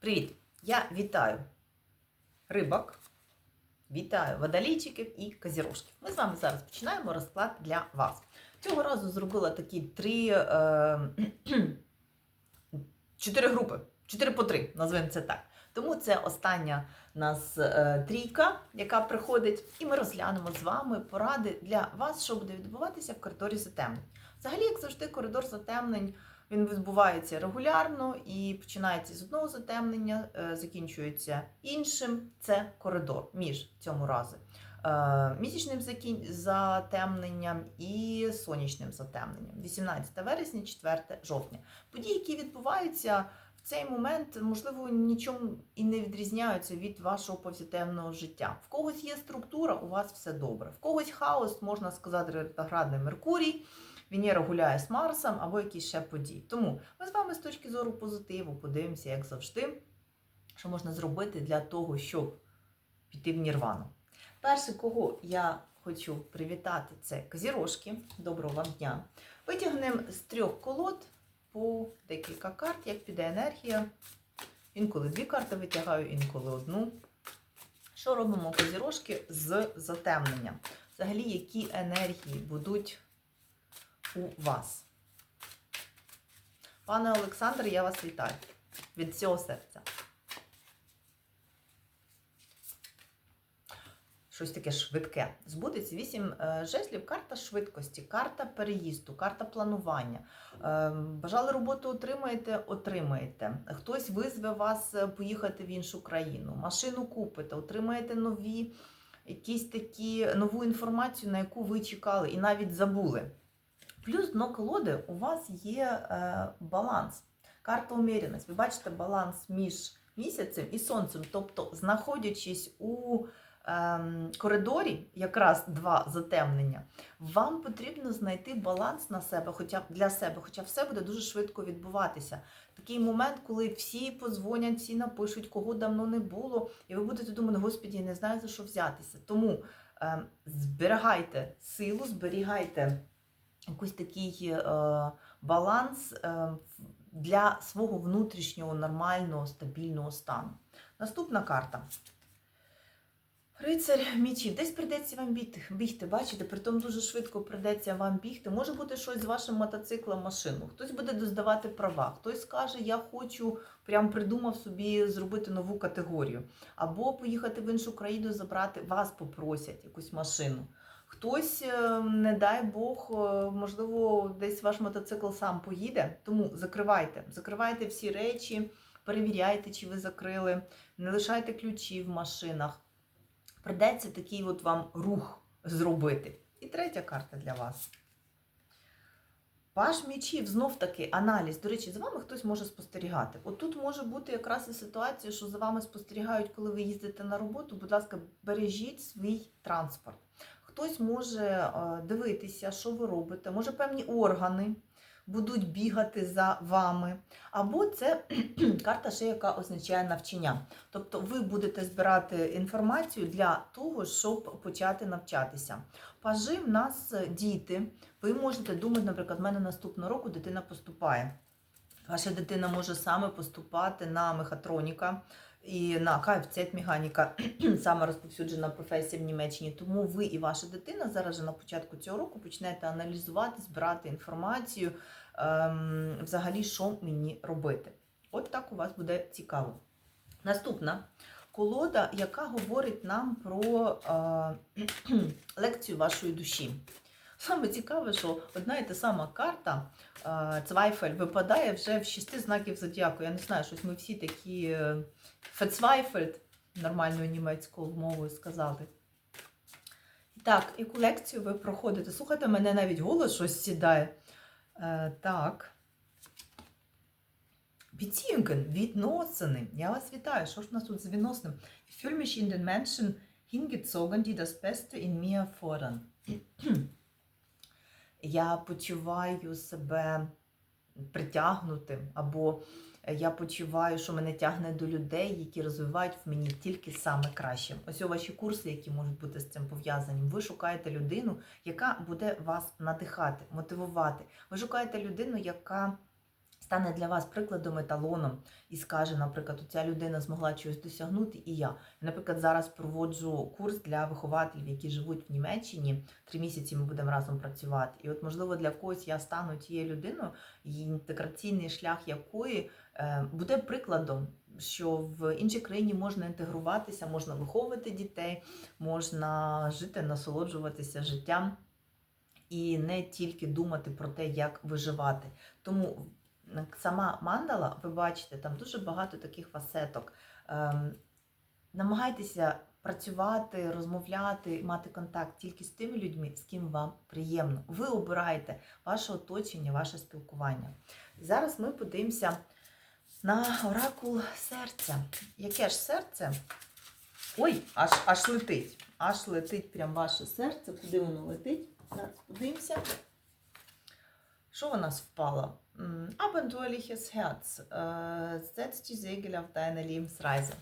Привіт! Я вітаю рибок, вітаю водолійчиків і козірожків. Ми з вами зараз починаємо розклад для вас. Цього разу зробила такі три, е, чотири групи, чотири по три, назвемо це так. Тому це остання нас е, трійка, яка приходить, і ми розглянемо з вами поради для вас, що буде відбуватися в коридорі затемнень. Взагалі, як завжди, коридор затемнень він відбувається регулярно і починається з одного затемнення, е, закінчується іншим. Це коридор між цьому разу е, місячним затемненням і сонячним затемненням. 18 вересня, 4 жовтня. Події, які відбуваються цей момент, можливо, нічим і не відрізняються від вашого повсякденного життя. В когось є структура, у вас все добре. В когось хаос, можна сказати, ретроградний Меркурій. Венера гуляє з Марсом або якісь ще події. Тому ми з вами з точки зору позитиву подивимося, як завжди, що можна зробити для того, щоб піти в Нірвану. Перше, кого я хочу привітати, це козірожки. Доброго вам дня. Витягнемо з трьох колод по декілька карт, як піде енергія. Інколи дві карти витягаю, інколи одну. Що робимо козірожки з затемненням? Взагалі, які енергії будуть у вас. Пане Олександр, я вас вітаю від всього серця. Щось таке швидке. Збудеться вісім е, жезлів, карта швидкості, карта переїзду, карта планування. Е, Бажали роботу отримаєте, отримаєте. Хтось визве вас е, поїхати в іншу країну, машину купите, отримаєте нові, якісь такі нову інформацію, на яку ви чекали і навіть забули. Плюс дно колоди у вас є е, баланс, карта уміряності. Ви бачите баланс між місяцем і сонцем. Тобто, знаходячись у е, коридорі, якраз два затемнення, вам потрібно знайти баланс на себе, хоча для себе, хоча все буде дуже швидко відбуватися. Такий момент, коли всі подзвонять, всі напишуть, кого давно не було, і ви будете думати, господі, не знаю за що взятися. Тому е, зберігайте силу, зберігайте якийсь такий е, баланс е, для свого внутрішнього нормального стабільного стану. Наступна карта. Рицарь мічів. Десь прийдеться вам бігти, бігти, бачите, притом дуже швидко прийдеться вам бігти. Може бути щось з вашим мотоциклом, машину. Хтось буде доздавати права, хтось скаже, я хочу, прям придумав собі зробити нову категорію. Або поїхати в іншу країну, забрати, вас попросять якусь машину. Хтось, е, не дай Бог, е, можливо, десь ваш мотоцикл сам поїде. Тому закривайте, закривайте всі речі, перевіряйте, чи ви закрили, не лишайте ключі в машинах. Придеться такий от вам рух зробити. І третя карта для вас. Паш мічів знов таки аналіз. До речі, за вами хтось може спостерігати. От тут може бути якраз і ситуація, що за вами спостерігають, коли ви їздите на роботу. Будь ласка, бережіть свій транспорт. Хтось може е, дивитися, що ви робите, може певні органи будуть бігати за вами. Або це карта ще, яка означає навчання. Тобто ви будете збирати інформацію для того, щоб почати навчатися. Пажи в нас діти. Ви можете думати, наприклад, в мене наступного року дитина поступає. Ваша дитина може саме поступати на мехатроніка і на кфц механіка саме розповсюджена професія в Німеччині. Тому ви і ваша дитина зараз же на початку цього року почнете аналізувати, збирати інформацію, ем, взагалі, що мені робити. От так у вас буде цікаво. Наступна колода, яка говорить нам про е, лекцію вашої душі. Саме цікаве, що одна і та сама карта е, Цвайфель випадає вже в шести знаків зодіаку. Я не знаю, щось ми всі такі Фецвайфельд, нормальною німецькою мовою сказати. І так, яку лекцію ви проходите? Слухайте, мене навіть голос щось сідає. Е, так. Beziehungen, відносини. Я вас вітаю. Що ж у нас тут з відносинами? Ich fühle mich in den Menschen hingezogen, die. Я почуваю себе притягнутим, або я почуваю, що мене тягне до людей, які розвивають в мені тільки саме краще. Ось у ваші курси, які можуть бути з цим пов'язані. Ви шукаєте людину, яка буде вас надихати, мотивувати. Ви шукаєте людину, яка стане для вас прикладом еталоном і скаже, наприклад, ця людина змогла чогось досягнути, і я. Наприклад, зараз проводжу курс для вихователів, які живуть в Німеччині. Три місяці ми будемо разом працювати. І от, можливо, для когось я стану тією людиною, і інтеграційний шлях якої е, буде прикладом. Що в іншій країні можна інтегруватися, можна виховувати дітей, можна жити, насолоджуватися життям і не тільки думати про те, як виживати. Тому сама мандала, ви бачите, там дуже багато таких фасеток. Ем, намагайтеся працювати, розмовляти, мати контакт тільки з тими людьми, з ким вам приємно. Ви обираєте ваше оточення, ваше спілкування. Зараз ми подивимося на оракул серця. Яке ж серце? Ой, аж аж летить. Аж летить прям ваше серце. Куди воно летить? Зараз подивимося. Що у нас впало? Abenteuerliches Herz. Äh, Setz die Segel auf deine Lebensreise.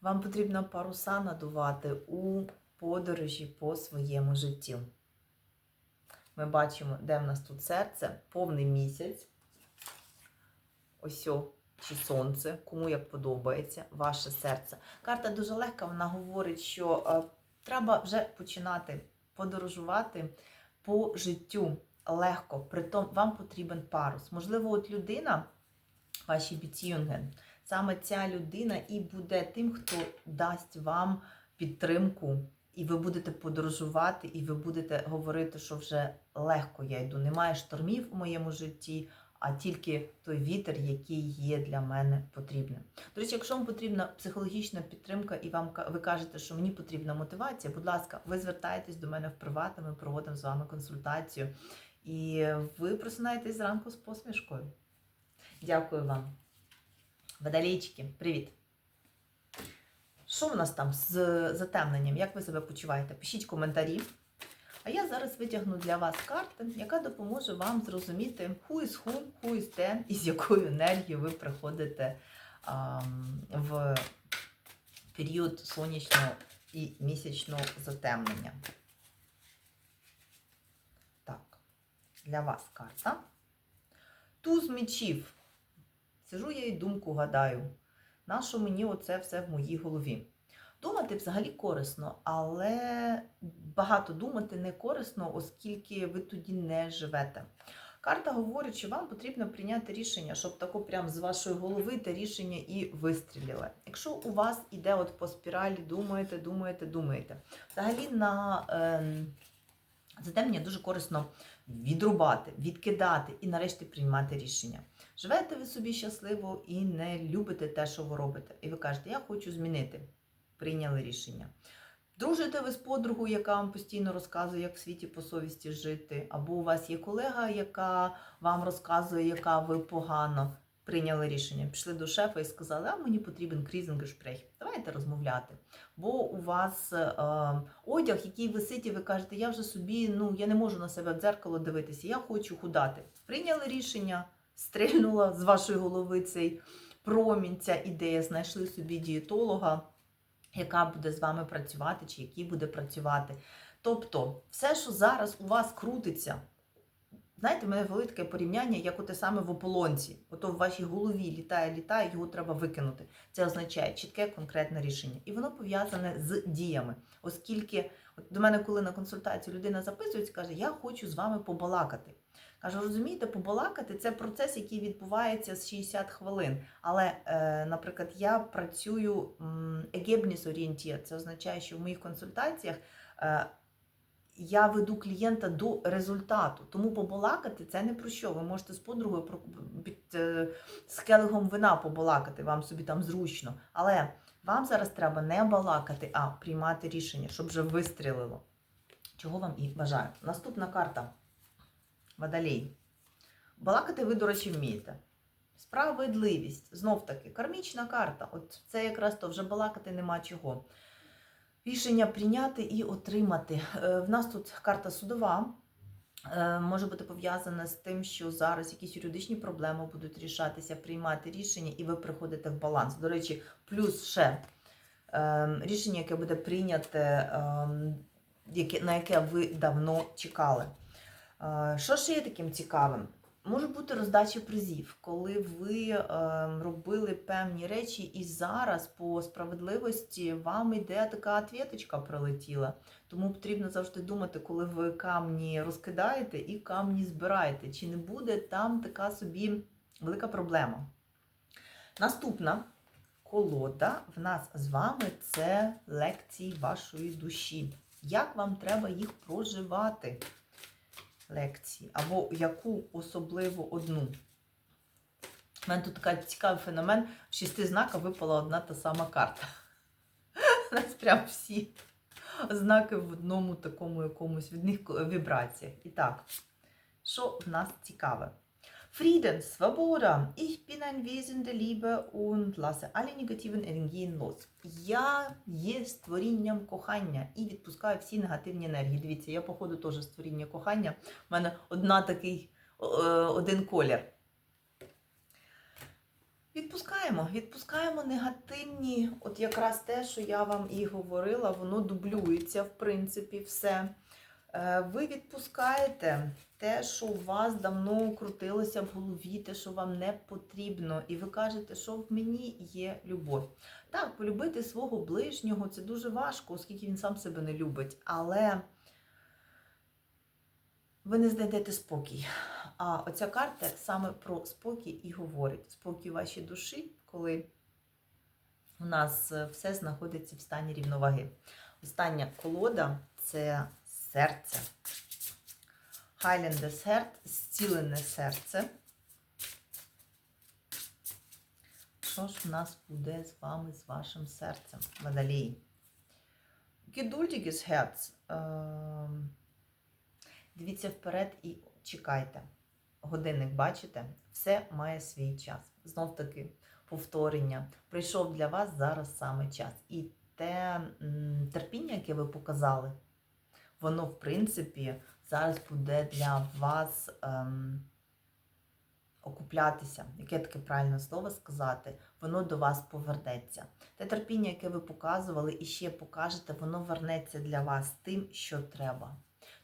Вам потрібно паруса надувати у подорожі по своєму життю. Ми бачимо, де в нас тут серце, повний місяць. Ось чи сонце, кому як подобається, ваше серце. Карта дуже легка, вона говорить, що е, треба вже починати подорожувати по життю легко. Притом вам потрібен парус. Можливо, от людина, ваші біціюнген, саме ця людина і буде тим, хто дасть вам підтримку. І ви будете подорожувати, і ви будете говорити, що вже легко я йду. Немає штормів у моєму житті, а тільки той вітер, який є для мене потрібним. До речі, якщо вам потрібна психологічна підтримка, і вам ви кажете, що мені потрібна мотивація, будь ласка, ви звертаєтесь до мене в приват, ми проводимо з вами консультацію. І ви просинаєтесь зранку з посмішкою. Дякую вам. Водолійчики, привіт! Що в нас там з затемненням? Як ви себе почуваєте? Пишіть коментарі. А я зараз витягну для вас карту, яка допоможе вам зрозуміти, who is who, who is те, і з якою енергією ви приходите ам, в період сонячного і місячного затемнення. Так, для вас карта. Туз мечів. Сижу я і думку гадаю. Нащо мені оце все в моїй голові? Думати взагалі корисно, але багато думати не корисно, оскільки ви тоді не живете. Карта говорить, що вам потрібно прийняти рішення, щоб тако прям з вашої голови те рішення і вистрілили. Якщо у вас іде от по спіралі, думаєте, думаєте, думаєте. Взагалі на ем, затемнення дуже корисно відрубати, відкидати і нарешті приймати рішення. Живете ви собі щасливо і не любите те, що ви робите. І ви кажете, я хочу змінити. Прийняли рішення. Дружите ви з подругою, яка вам постійно розказує, як в світі по совісті жити, або у вас є колега, яка вам розказує, яка ви погано. Прийняли рішення, пішли до шефа і сказали, а мені потрібен крізингешпрех. Давайте розмовляти. Бо у вас е, одяг, який висить, і ви кажете, я вже собі, ну я не можу на себе в дзеркало дивитися, я хочу худати. Прийняли рішення, стрільнула з вашої голови цей промінь, ця ідея, знайшли собі дієтолога, яка буде з вами працювати, чи який буде працювати. Тобто, все, що зараз у вас крутиться, знаєте, в мене було таке порівняння, як оте саме в ополонці. Ото в вашій голові літає, літає, його треба викинути. Це означає чітке конкретне рішення. І воно пов'язане з діями. Оскільки от до мене, коли на консультацію людина записується, каже, я хочу з вами побалакати. Кажу, розумієте, побалакати це процес, який відбувається з 60 хвилин. Але, е, наприклад, я працюю егебніс орієнтір. Це означає, що в моїх консультаціях е, я веду клієнта до результату. Тому побалакати це не про що. Ви можете з подругою під е, з келихом вина побалакати, вам собі там зручно. Але вам зараз треба не балакати, а приймати рішення, щоб вже вистрілило. Чого вам і бажаю. Наступна карта. Водолій. Балакати ви, до речі, вмієте. Справедливість. Знов таки, кармічна карта. От це якраз то вже балакати нема чого. Рішення прийняти і отримати. Е, В нас тут карта судова. Е, Може бути пов'язана з тим, що зараз якісь юридичні проблеми будуть рішатися, приймати рішення, і ви приходите в баланс. До речі, плюс ще е, рішення, яке буде прийняте, на яке ви давно чекали. Що ще є таким цікавим? Може бути роздача призів, коли ви е, робили певні речі, і зараз по справедливості вам йде така ответочка прилетіла. Тому потрібно завжди думати, коли ви камні розкидаєте і камні збираєте, чи не буде там така собі велика проблема. Наступна колода в нас з вами це лекції вашої душі. Як вам треба їх проживати? Лекції, або яку особливо одну. У мене тут такий цікавий феномен. В шісти знаках випала одна та сама карта. У нас прям всі знаки в одному такому якомусь від них вібраціях. І так, що в нас цікаве? Frieden, Свобода. Ich bin ein Wesen der Liebe und lasse alle negativen Energien los. Я є створінням кохання і відпускаю всі негативні енергії. Дивіться, я, походу, теж створіння кохання. У мене одна такий, е, один колір. Відпускаємо, відпускаємо негативні, от якраз те, що я вам і говорила, воно дублюється, в принципі, все. Е, Ви відпускаєте те, що у вас давно крутилося в голові, те, що вам не потрібно, і ви кажете, що в мені є любов. Так, полюбити свого ближнього це дуже важко, оскільки він сам себе не любить, але ви не знайдете спокій. А оця карта саме про спокій і говорить. Спокій вашій душі, коли у нас все знаходиться в стані рівноваги. Остання колода це серце. Хайленде серд, зцілене серце. Що ж в нас буде з вами, з вашим серцем, Водолій? Geduldiges Herz. Ем, Дивіться вперед і чекайте. Годинник, бачите? Все має свій час. Знов таки, повторення. Прийшов для вас зараз саме час. І те терпіння, яке ви показали, воно, в принципі, зараз буде для вас ем, окуплятися. Яке таке правильне слово сказати, воно до вас повернеться. Те терпіння, яке ви показували і ще покажете, воно вернеться для вас тим, що треба.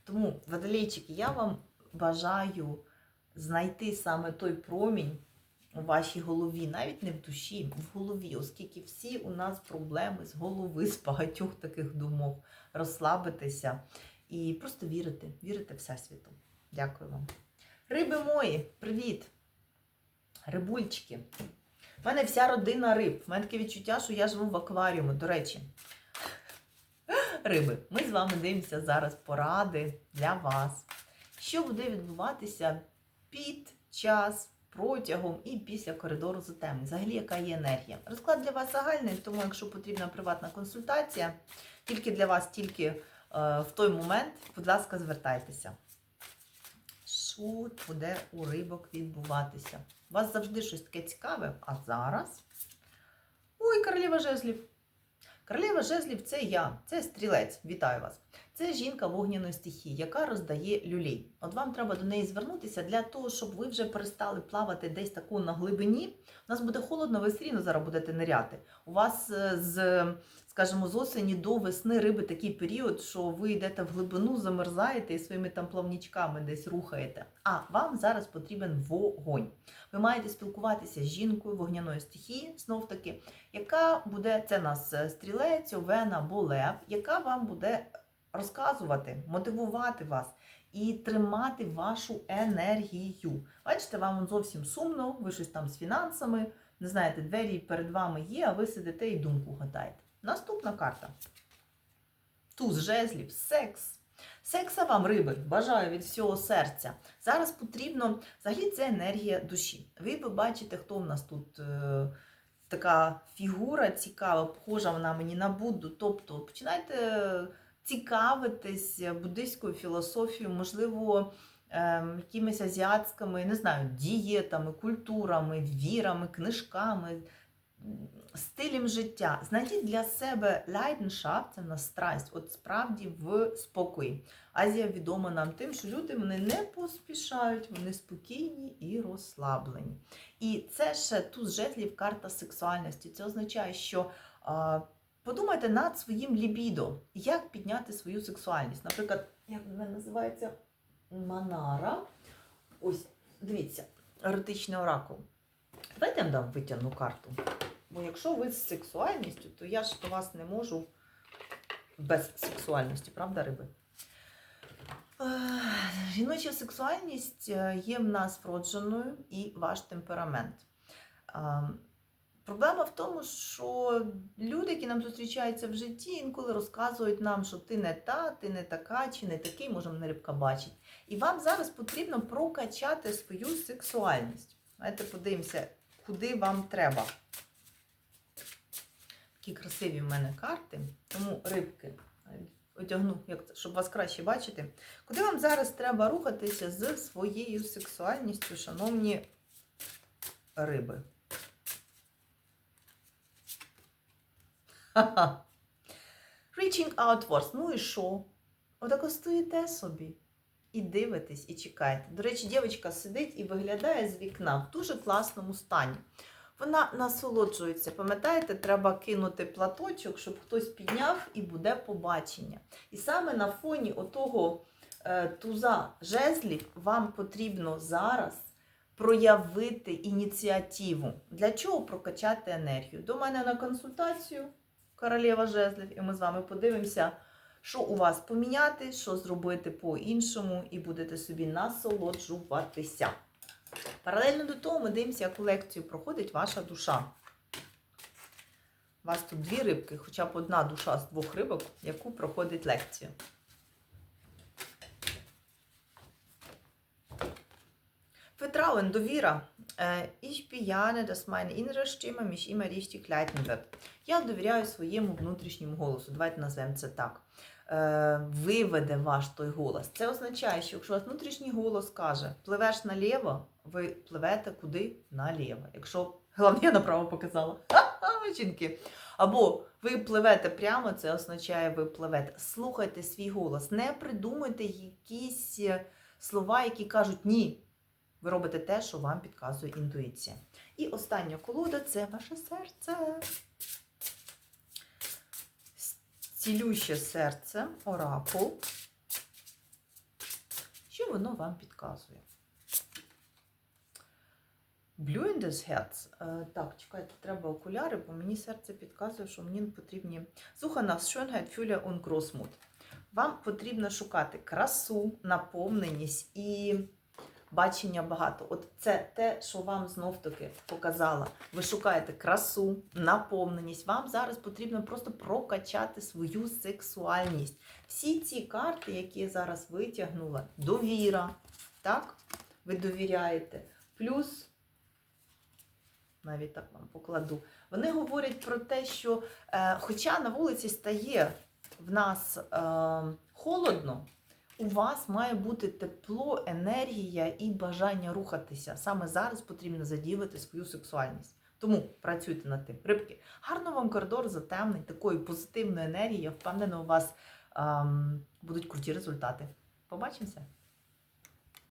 Тому, водолейчики, я вам бажаю знайти саме той промінь у вашій голові, навіть не в душі, в голові, оскільки всі у нас проблеми з голови, з багатьох таких думок, розслабитися і просто вірити, вірити Всесвіту. Дякую вам. Риби мої, привіт! Рибульчики. У мене вся родина риб. У мене таке відчуття, що я живу в акваріумі, до речі. Риби, ми з вами дивимося зараз поради для вас. Що буде відбуватися під час, протягом і після коридору затемнень? Взагалі, яка є енергія? Розклад для вас загальний, тому якщо потрібна приватна консультація, тільки для вас, тільки е, в той момент, будь ласка, звертайтеся. Що буде у рибок відбуватися? У вас завжди щось таке цікаве, а зараз. Ой, королева жезлів. Королева жезлів це я, це стрілець. Вітаю вас. Це жінка вогняної стихії, яка роздає люлі. От вам треба до неї звернутися для того, щоб ви вже перестали плавати десь таку на глибині. У нас буде холодно, ви все рівно зараз будете ниряти. У вас е, з, скажімо, з осені до весни риби такий період, що ви йдете в глибину, замерзаєте і своїми там плавнічками десь рухаєте. А вам зараз потрібен вогонь. Ви маєте спілкуватися з жінкою вогняної стихії, знов таки, яка буде це нас е, стрілець, овена або лев, яка вам буде розказувати, мотивувати вас і тримати вашу енергію. Бачите, вам зовсім сумно, ви щось там з фінансами, не знаєте, двері перед вами є, а ви сидите і думку гадаєте. Наступна карта. Туз жезлів, секс. Секса вам, риби, бажаю від всього серця. Зараз потрібно, взагалі, це енергія душі. Ви бачите, хто в нас тут е, така фігура цікава, похожа вона мені на Будду. Тобто починайте цікавитись буддийською філософією, можливо, е, якимись азіатськими, не знаю, дієтами, культурами, вірами, книжками, стилем життя. Знайдіть для себе Leidenschaft, це в нас страсть, от справді в спокої. Азія відома нам тим, що люди вони не поспішають, вони спокійні і розслаблені. І це ще тут жезлів карта сексуальності. Це означає, що подумайте над своїм лібідо, як підняти свою сексуальність. Наприклад, як вона називається Манара. Ось дивіться, еротичний оракул. Давайте я вам витягну карту. Бо якщо ви з сексуальністю, то я ж до вас не можу без сексуальності, правда, риби? Е, Жіноча сексуальність е, є в нас вродженою і ваш темперамент. Е, Проблема в тому, що люди, які нам зустрічаються в житті, інколи розказують нам, що ти не та, ти не така, чи не такий, може мене рибка бачить. І вам зараз потрібно прокачати свою сексуальність. Давайте подивимося, куди вам треба. Такі красиві в мене карти, тому рибки одягну, як щоб вас краще бачити. Куди вам зараз треба рухатися з своєю сексуальністю, шановні риби? Ха-ха. Reaching outwards. Ну і що? Отако стоїте собі. І дивитесь, і чекаєте. До речі, дівчинка сидить і виглядає з вікна в дуже класному стані. Вона насолоджується. Пам'ятаєте, треба кинути платочок, щоб хтось підняв і буде побачення. І саме на фоні отого е, туза жезлів вам потрібно зараз проявити ініціативу. Для чого прокачати енергію? До мене на консультацію королева жезлів, і ми з вами подивимося, що у вас поміняти, що зробити по-іншому, і будете собі насолоджуватися. Паралельно до того ми дивимося, яку лекцію проходить ваша душа. У вас тут дві рибки, хоча б одна душа з двох рибок, яку проходить лекцію. Vertrauen, довіра. Äh, Ich bejahne, dass meine innere Stimme mich immer richtig leiten wird. Я довіряю своєму внутрішньому голосу. Давайте назвемо це так. Е, Виведе ваш той голос. Це означає, що якщо у вас внутрішній голос каже, пливеш наліво, ви пливете куди? Наліво. Якщо головне, я направо показала. Ха-ха, жінки. Або ви пливете прямо, це означає, ви пливете. Слухайте свій голос. Не придумуйте якісь е, слова, які кажуть ні. Ви робите те, що вам підказує інтуїція. І остання колода це ваше серце. Цілюще серце, оракул. Що воно вам підказує? Blühendes Herz. Е, Так, чекайте, треба окуляри, бо мені серце підказує, що мені потрібні. Суха nach Schönheit, Fülle und. Вам потрібно шукати красу, наповненість і бачення багато. От це те, що вам знов-таки показала. Ви шукаєте красу, наповненість. Вам зараз потрібно просто прокачати свою сексуальність. Всі ці карти, які я зараз витягнула, довіра. Так? Ви довіряєте. Плюс, навіть так вам покладу, вони говорять про те, що е, хоча на вулиці стає в нас е, холодно, у вас має бути тепло, енергія і бажання рухатися. Саме зараз потрібно задіяти свою сексуальність. Тому працюйте над тим. Рибки, гарно вам коридор затемний, такої позитивної енергії. Я впевнена, у вас ем, будуть круті результати. Побачимося!